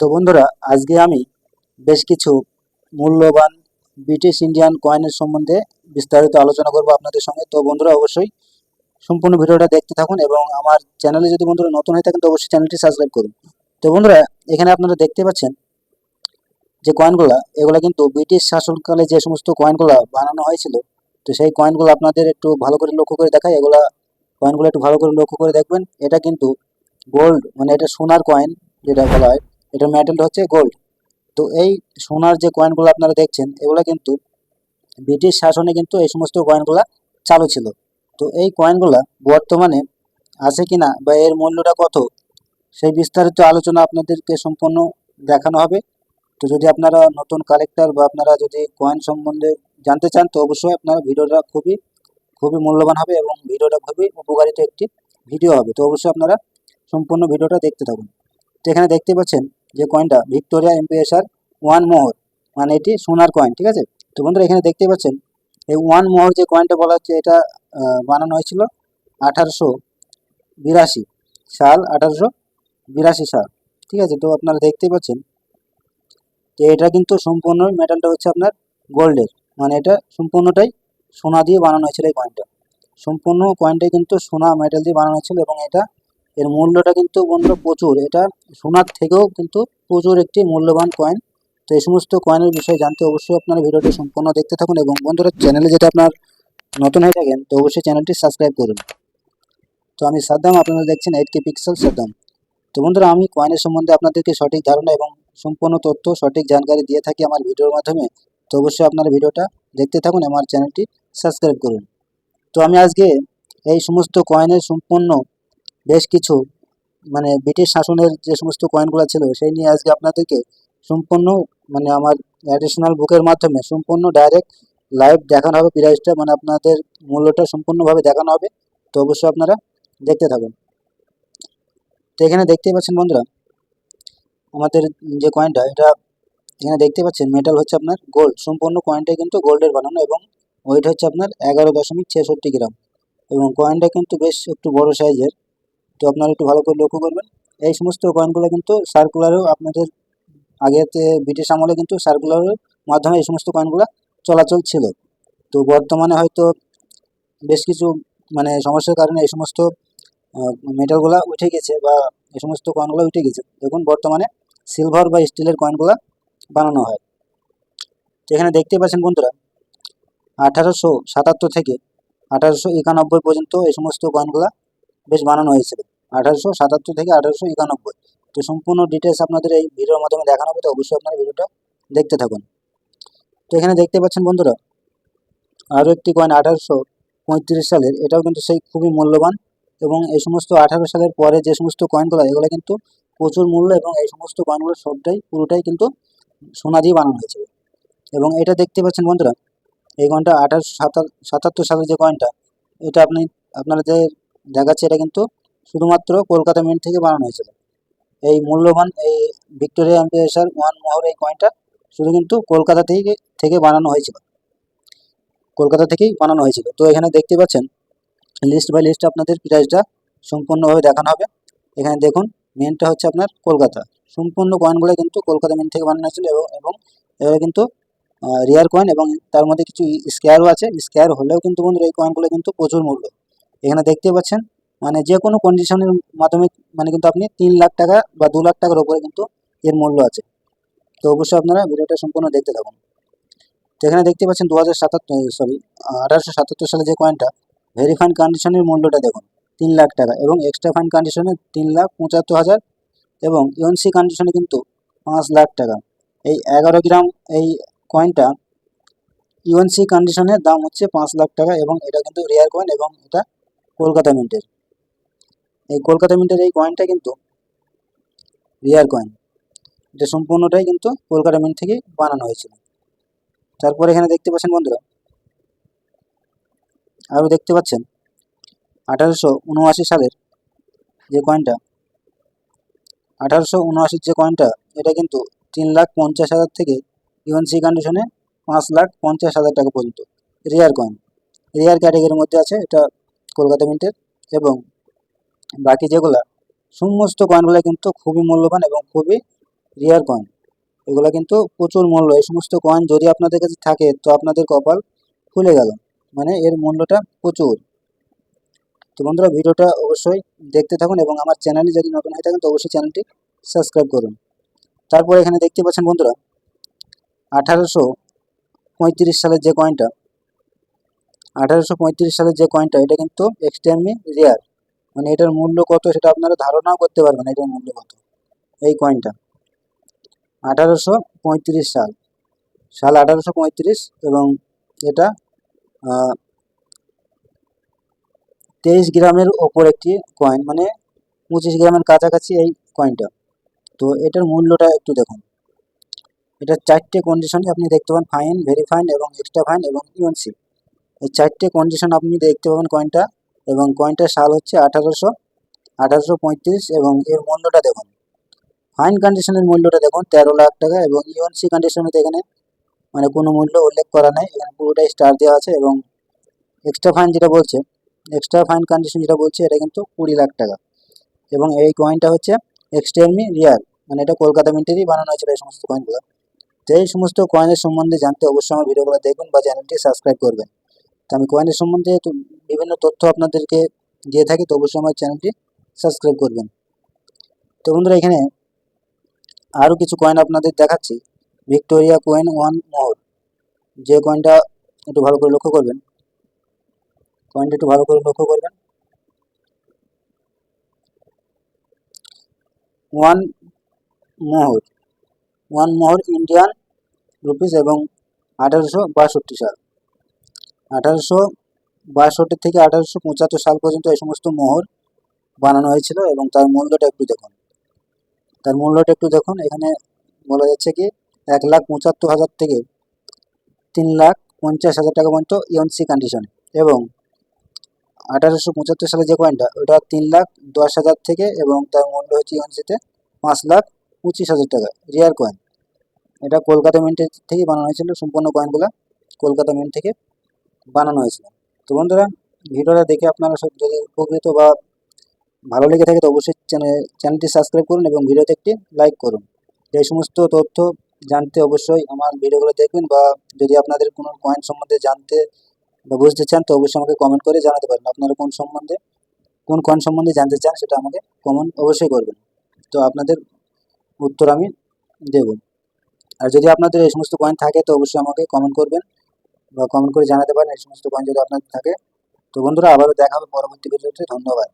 তো বন্ধুরা, আজকে আমি বেশ কিছু মূল্যবান ব্রিটিশ ইন্ডিয়ান কয়েনের সম্বন্ধে বিস্তারিত আলোচনা করব আপনাদের সঙ্গে। তো বন্ধুরা, অবশ্যই সম্পূর্ণ ভিডিওটা দেখতে থাকুন এবং আমার চ্যানেলে যদি বন্ধুরা নতুন হয়ে থাকেন, তো অবশ্যই চ্যানেলটি সাবস্ক্রাইব করুন। তো বন্ধুরা, এখানে আপনারা দেখতে পাচ্ছেন যে কয়েনগুলা এগুলো কিন্তু ব্রিটিশ শাসনকালে যে সমস্ত কয়েনগুলা বানানো হয়েছিল, তো সেই কয়েনগুলো আপনাদের একটু ভালো করে লক্ষ্য করে দেখায় এগুলা কয়েনগুলো একটু ভালো করে লক্ষ্য করে দেখবেন। এটা কিন্তু গোল্ড মানে এটা সোনার কয়েন যেটা বলা হয়। এটা মেটাল হচ্ছে গোল্ড তো এই সোনার যে কয়েনগুলো আপনারা দেখছেন, এগুলো কিন্তু ব্রিটিশ শাসনে কিন্তু এই সমস্ত কয়েনগুলো চালু ছিল। তো এই কয়েনগুলো বর্তমানে আছে কিনা বা এর মূল্যটা কত, সেই বিস্তারিত আলোচনা আপনাদেরকে সম্পূর্ণ দেখানো হবে। তো যদি আপনারা নতুন কালেক্টর বা আপনারা যদি কয়েন সম্বন্ধে জানতে চান, তো অবশ্যই আপনারা ভিডিওটা খুবই খুবই মূল্যবান হবে এবং ভিডিওটা খুবই উপকারিত একটি ভিডিও হবে। তো অবশ্যই আপনারা সম্পূর্ণ ভিডিওটা দেখতে থাকুন। তো এখানে দেখতে পাচ্ছেন যে কয়েনটা ভিক্টোরিয়া এমপিএসআর ওয়ান মোহর মানে এটি সোনার কয়েন ঠিক আছে? তো বন্ধুরা এখানে দেখতে পাচ্ছেন, এই ওয়ান মোহর যে কয়েনটা বলা হচ্ছে, এটা বানানো হয়েছিল আঠারোশো বিরাশি সাল, আঠারোশো বিরাশি সাল, ঠিক আছে? তো আপনারা দেখতে পাচ্ছেন, তো এটা কিন্তু সম্পূর্ণ মেটালটা হচ্ছে আপনার গোল্ডের মানে এটা সম্পূর্ণটাই সোনা দিয়ে বানানো হয়েছিল এই কয়েনটা সম্পূর্ণ কয়েনটাই কিন্তু সোনা মেটাল দিয়ে বানানো হয়েছিল এবং এটা এর মূল্যটা কিন্তু বন্ধুরা প্রচুর। এটা সোনার থেকেও কিন্তু প্রচুর একটি মূল্যবান কয়েন তো এই সমস্ত কয়েনের বিষয়ে জানতে অবশ্যই আপনারা ভিডিওটি সম্পূর্ণ দেখতে থাকুন এবং বন্ধুরা চ্যানেলে যেটা আপনার নতুন হয়ে থাকেন, তো অবশ্যই চ্যানেলটি সাবস্ক্রাইব করুন। তো আমি সাদ্দাম, আপনারা দেখছেন এইট কে পিক্সেল সাদ্দাম। তো বন্ধুরা, আমি কয়েনের সম্বন্ধে আপনাদেরকে সঠিক ধারণা এবং সম্পূর্ণ তথ্য, সঠিক জানকারি দিয়ে থাকি আমার ভিডিওর মাধ্যমে। তো অবশ্যই আপনারা ভিডিওটা দেখতে থাকুন আমার চ্যানেলটি সাবস্ক্রাইব করুন। তো আমি আজকে এই সমস্ত কয়েনের সম্পূর্ণ বেশ কিছু মানে ব্রিটিশ শাসনের যে সমস্ত কয়েনগুলো ছিল, সেই নিয়ে আজকে আপনাদেরকে সম্পূর্ণ মানে আমার অ্যাডিশনাল বুকের মাধ্যমে সম্পূর্ণ ডাইরেক্ট লাইভ দেখানো হবে, প্রাইসটা মানে আপনাদের মূল্যটা সম্পূর্ণভাবে দেখানো হবে। তো অবশ্যই আপনারা দেখতে থাকুন। তো এখানে দেখতেই পাচ্ছেন বন্ধুরা, আমাদের যে কয়েনটা এটা এখানে দেখতে পাচ্ছেন মেটাল হচ্ছে আপনার গোল্ড সম্পূর্ণ কয়েনটাই কিন্তু গোল্ডের বানানো এবং ওয়েট হচ্ছে আপনার এগারো দশমিক ছেষট্টি গ্রাম। এবং কয়েনটা কিন্তু বেশ একটু বড় সাইজের তো আপনারা একটু ভালো করে লক্ষ্য করবেন। এই সমস্ত কয়েনগুলো কিন্তু সার্কুলারেও আপনাদের আগেতে ব্রিটিশ আমলে কিন্তু সার্কুলারের মাধ্যমে এই সমস্ত কয়েনগুলো চলাচল ছিল। তো বর্তমানে হয়তো বেশ কিছু মানে সমস্যার কারণে এই সমস্ত মেটালগুলো উঠে গেছে বা এই সমস্ত কয়েনগুলো উঠে গেছে। দেখুন, বর্তমানে সিলভার বা স্টিলের কয়েনগুলো বানানো হয়। তো এখানে দেখতে পাচ্ছেন বন্ধুরা, আঠারোশো সাতাত্তর থেকে আঠারোশো একানব্বই পর্যন্ত এই সমস্ত কয়েনগুলো বেশ বানানো হয়েছিল। আঠারোশো সাতাত্তর থেকে আঠারোশো একানব্বই। তো সম্পূর্ণ ডিটেলস আপনাদের এই ভিডিওর মাধ্যমে দেখানো হবে, তো অবশ্যই আপনারা ভিডিওটা দেখতে থাকুন। তো এখানে দেখতে পাচ্ছেন বন্ধুরা, আরও একটি কয়েন আঠারোশো পঁয়ত্রিশ সালের, এটাও কিন্তু সেই খুবই মূল্যবান এবং এই সমস্ত আঠারো সালের পরে যে সমস্ত কয়েনগুলো এগুলো কিন্তু প্রচুর মূল্য এবং এই সমস্ত কয়েনগুলো সবটাই, পুরোটাই কিন্তু সোনা দিয়ে বানানো হয়েছিল এবং এটা দেখতে পাচ্ছেন বন্ধুরা, এই কয়েনটা আঠারোশো সাতাত্তর সালের যে কয়েনটা এটা আপনি আপনারা যে দেখাচ্ছে এটা কিন্তু শুধুমাত্র কলকাতা মিন্ট থেকে বানানো হয়েছিল। এই মূল্যবান এই ভিক্টোরিয়া এম্পিয়ার ওয়ান মোহর এই কয়েনটা শুধু কিন্তু কলকাতা থেকে থেকে বানানো হয়েছিল। কলকাতা থেকেই বানানো হয়েছিল। তো এখানে দেখতে পাচ্ছেন লিস্ট বাই লিস্ট আপনাদের প্রাইসটা সম্পূর্ণভাবে দেখানো হবে। এখানে দেখুন মেনটা হচ্ছে আপনার কলকাতা। সম্পূর্ণ কয়েনগুলো কিন্তু কলকাতা মেন থেকে বানানো হয়েছিল এবং এবং কিন্তু রিয়ার কয়েন এবং তার মধ্যে কিছু স্কোয়ারও আছে। স্কোয়ার হলেও কিন্তু বন্ধুরা এই কয়েনগুলো কিন্তু প্রচুর মূল্য। এখানে দেখতে পাচ্ছেন মানে যে কোনো কন্ডিশনের মাধ্যমে মানে কিন্তু আপনি তিন লাখ টাকা বা দু লাখ টাকার উপরে কিন্তু এর মূল্য আছে। তো অবশ্যই আপনারা ভিডিওটা সম্পূর্ণ দেখতে থাকুন। তো এখানে দেখতে পাচ্ছেন দু হাজার সাতাত্তর সরি আঠারোশো সাতাত্তর সালে যে কয়েনটা ভেরিফাইন কন্ডিশনের মূল্যটা দেখুন, তিন লাখ টাকা এবং এক্সট্রা ফাইন কন্ডিশনে তিন লাখ পঁচাত্তর হাজার এবং ইউএনসি কন্ডিশনে কিন্তু পাঁচ লাখ টাকা। এই এগারো গ্রাম এই কয়েনটা ইউএনসি কন্ডিশনের দাম হচ্ছে পাঁচ লাখ টাকা এবং এটা কিন্তু রেয়ার কয়েন এবং এটা কলকাতা মিন্টের এই কলকাতা মিন্টের এই কয়েনটা কিন্তু রেয়ার কয়েন এটা সম্পূর্ণটাই কিন্তু কলকাতা মিন্ট থেকে বানানো হয়েছিল। তারপর এখানে দেখতে পাচ্ছেন বন্ধুরা, আরও দেখতে পাচ্ছেন, আঠারোশো উনআশি সালের যে কয়েনটা আঠারোশো উনআশির যে কয়েনটা এটা কিন্তু তিন লাখ পঞ্চাশ হাজার থেকে ইউএনসি কন্ডিশনে পাঁচ লাখ পঞ্চাশ হাজার টাকা পর্যন্ত। রেয়ার কয়েন রেয়ার ক্যাটাগরির মধ্যে আছে এটা কলকাতা মিন্টের এবং বাকি যেগুলা, সমস্ত কয়েনগুলো কিন্তু খুবই মূল্যবান এবং খুবই রিয়ার কয়েন এগুলো কিন্তু প্রচুর মূল্য। এই সমস্ত কয়েন যদি আপনাদের কাছে থাকে, তো আপনাদের কপাল খুলে গেল। মানে এর মূল্যটা প্রচুর। তো বন্ধুরা, ভিডিওটা অবশ্যই দেখতে থাকুন এবং আমার চ্যানেলে যদি নতুন হয়ে থাকেন, তো অবশ্যই চ্যানেলটি সাবস্ক্রাইব করুন। তারপর এখানে দেখতে পাচ্ছেন বন্ধুরা, আঠারোশো পঁয়ত্রিশ সালের যে কয়েনটা আঠারোশো পঁয়ত্রিশ সালের যে কয়েনটা এটা কিন্তু এক্সট্রিমলি রেয়ার মানে এটার মূল্য কত সেটা আপনারা ধারণাও করতে পারবেন এটার মূল্য কত। এই কয়েনটা আঠারোশো পঁয়ত্রিশ সাল। সাল আঠারোশো পঁয়ত্রিশ এবং এটা তেইশ গ্রামের ওপর একটি কয়েন মানে পঁচিশ গ্রামের কাছাকাছি এই কয়েনটা তো এটার মূল্যটা একটু দেখুন। এটা চারটে কন্ডিশনে আপনি দেখতে পাবেন ফাইন ভেরি ফাইন এবং এক্সট্রা ফাইন এবং ইউএনসি এই চারটে কন্ডিশন আপনি দেখতে পাবেন কয়েনটা এবং কয়েনটার সাল হচ্ছে আঠারোশো আঠারোশো পঁয়ত্রিশ এবং এর মূল্যটা দেখুন। ফাইন কন্ডিশনের মূল্যটা দেখুন, তেরো লাখ টাকা এবং ইউএনসি কন্ডিশনে এখানে মানে কোনো মূল্য উল্লেখ করা নেই এখানে পুরোটাই স্টার দেওয়া আছে এবং এক্সট্রা ফাইন যেটা বলছে এক্সট্রা ফাইন কন্ডিশন যেটা বলছে, এটা কিন্তু কুড়ি লাখ টাকা। এবং এই কয়েনটা হচ্ছে এক্সট্রিমলি রিয়ার মানে এটা কলকাতা মিন্টেরই বানানো হয়েছিল এই সমস্ত কয়েনগুলো তো এই সমস্ত কয়েনের সম্বন্ধে জানতে অবশ্যই আমার ভিডিওগুলো দেখুন বা চ্যানেলটি সাবস্ক্রাইব করবেন। তো আমি কয়েনের সম্বন্ধে বিভিন্ন তথ্য আপনাদেরকে দিয়ে থাকি, তো অবশ্যই আমার চ্যানেলটি সাবস্ক্রাইব করবেন। তো বন্ধুরা, এখানে আরও কিছু কয়েন আপনাদের দেখাচ্ছি। ভিক্টোরিয়া কয়েন ওয়ান মোহর যে কয়েনটা একটু ভালো করে লক্ষ্য করবেন। কয়েনটা একটু ভালো করে লক্ষ্য করবেন। ওয়ান মোহর ওয়ান মোহর ইন্ডিয়ান রুপিস এবং আঠারোশো বাষট্টি সাল। আঠারোশো বাষট্টি থেকে আঠারোশো পঁচাত্তর সাল পর্যন্ত এই সমস্ত মোহর বানানো হয়েছিল এবং তার মূল্যটা একটু দেখুন। তার মূল্যটা একটু দেখুন। এখানে বলা যাচ্ছে কি, এক লাখ পঁচাত্তর হাজার থেকে তিন লাখ পঞ্চাশ হাজার টাকা পর্যন্ত ইউএনসি কন্ডিশনে এবং আঠারোশো পঁচাত্তর সালে যে কয়েনটা ওটা তিন লাখ দশ হাজার থেকে এবং তার মূল্য হচ্ছে ইউএনসিতে পাঁচ লাখ পঁচিশ হাজার টাকা। রিয়ার কয়েন এটা কলকাতা মিন্টের থেকে বানানো হয়েছিল। সম্পূর্ণ কয়েনগুলো কলকাতা মিন্ট থেকে বানানো হয়েছিল। তো বন্ধুরা, ভিডিওটা দেখে আপনারা সব যদি উপকৃত বা ভালো লেগে থাকে, তো অবশ্যই চ্যানেল চ্যানেলটি সাবস্ক্রাইব করুন এবং ভিডিওতে একটি লাইক করুন। এই সমস্ত তথ্য জানতে অবশ্যই আমার ভিডিওগুলো দেখবেন বা যদি আপনাদের কোনো কয়েন সম্বন্ধে জানতে বা বুঝতে চান, তো অবশ্যই আমাকে কমেন্ট করে জানাতে পারেন। আপনারা কোন সম্বন্ধে, কোন কয়েন সম্বন্ধে জানতে চান, সেটা আমাকে কমেন্ট অবশ্যই করবেন। তো আপনাদের উত্তর আমি দেব। আর যদি আপনাদের এই সমস্ত কয়েন থাকে, তো অবশ্যই আমাকে কমেন্ট করবেন। বা কমেন্ট করে জানাতে পারেন, এই সমস্ত কয়েন যদি আপনাদের থাকে। তো বন্ধুরা, আবারও দেখা হবে পরবর্তী ভিডিওতে। ধন্যবাদ।